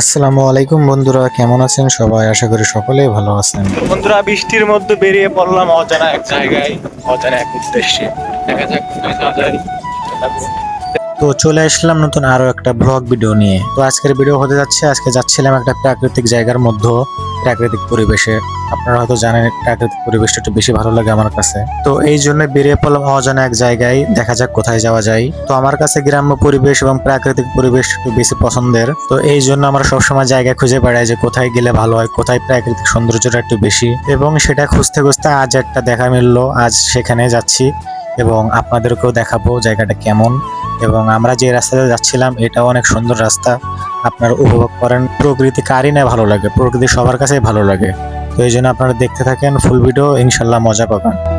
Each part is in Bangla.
আসসালামু আলাইকুম বন্ধুরা কেমন আছেন সবাই? আশা করি সকলেই ভালো আছেন। বন্ধুরা বৃষ্টির মধ্যে বেরিয়ে পড়লাম অজানা এক জায়গায় অজানা এক উদ্দেশ্যে। দেখা যাক তো চলে আসলাম নতুন আরও একটা ব্লগ ভিডিও নিয়ে। তো আজকের ভিডিও হতে যাচ্ছে আজকে যাচ্ছিলাম একটা প্রাকৃতিক জায়গার মধ্যে। প্রাকৃতিক পরিবেশে। আপনারা হয়তো জানেন প্রাকৃতিক পরিবেশটা একটু বেশি ভালো লাগে আমার কাছে। তো এই জন্য বেরিয়ে পড়লাম অজানা এক জায়গায়, দেখা যাক কোথায় যাওয়া যায়। তো আমার কাছে গ্রাম্য পরিবেশ এবং প্রাকৃতিক পরিবেশ একটু বেশি পছন্দের। তো এই জন্য আমরা সবসময় জায়গা খুঁজে বেড়াই যে কোথায় গেলে ভালো হয়, কোথায় প্রাকৃতিক সৌন্দর্যটা একটু বেশি। এবং সেটা খুঁজতে খুঁজতে আজ একটা দেখা মিললো, আজ সেখানে যাচ্ছি এবং আপনাদেরকেও দেখাবো জায়গাটা কেমন। এবং আমরা যে রাস্তাতে যাচ্ছিলাম, এটাও অনেক সুন্দর রাস্তা। আপনারা উপভোগ করেন। প্রকৃতি কারই না ভালো লাগে, প্রকৃতি সবার কাছেই ভালো লাগে। তো এই জন্য আপনারা দেখতে থাকেন ফুল ভিডিও, ইনশাল্লাহ মজা পাবেন।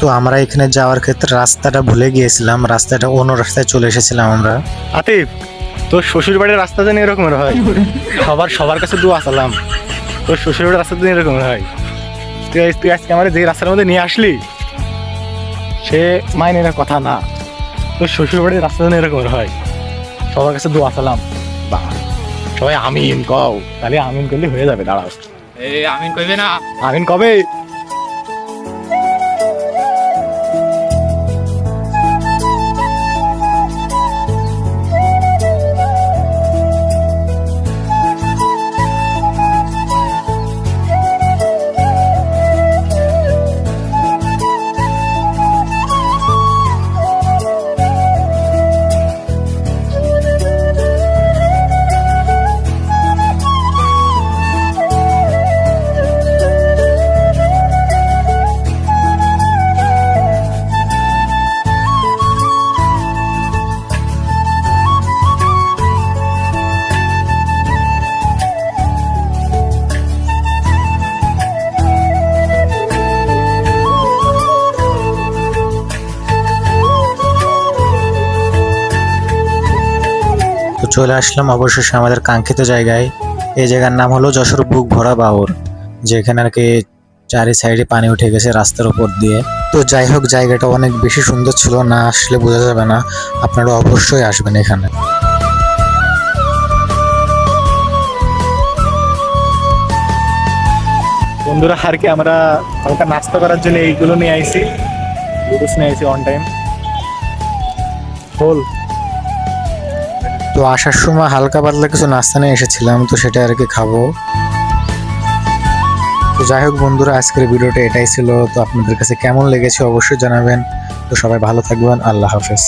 তো আমরা এখানে যাওয়ার ক্ষেত্রে রাস্তাটা ভুলে গিয়েছিলাম রাস্তাটা অন্য রাস্তায় চলে এসেছিলাম আমরা। আতিফ তোর শ্বশুর বাড়ির রাস্তা জানি এরকমের হয়? সবার সবার কাছে দু আসালাম তোর শ্বশুর বাড়ির রাস্তা জানি এরকমের হয়? তুই আজ- তুই আজকে আমার যে রাস্তার মধ্যে নিয়ে আসলি সে মাইনে না কথা না। তোর শ্বশুর বাড়ির রাস্তা জানি এরকমের হয়? সবার কাছে দু আসালাম বা সবাই আমিন কও। তাহলে আমিন করলে হয়ে যাবে দাঁড়াও। এই আমিন কইবে না। আমিন কবে? তো চলে আসলাম অবশেষে আমাদের কাঙ্ক্ষিত জায়গায়। এই জায়গার নাম হলো যশোর বুক ভরা বাউর যেখানে আর কি চারি সাইডে পানি উঠে গেছে রাস্তার উপর দিয়ে। তো যাই হোক জায়গাটা অনেক বেশি সুন্দর ছিল না আসলে বোঝা যাবে না আপনারা অবশ্যই আসবেন এখানে। বন্ধুরা আর কি আমরা হালকা নাস্তা করার জন্য এইগুলো নিয়ে আইছি। নিয়ে আইছি অন টাইম হোল। তো আসার সময় হালকা পাতলা কিছু নাস্তা নিয়ে এসেছিলাম, তো সেটা আর কি খাব। তো যাই হোক বন্ধুরা, আজকের ভিডিওটা এটাই ছিল। তো আপনাদের কাছে কেমন লেগেছে অবশ্যই জানাবেন। তো সবাই ভালো থাকবেন। আল্লাহ হাফেজ।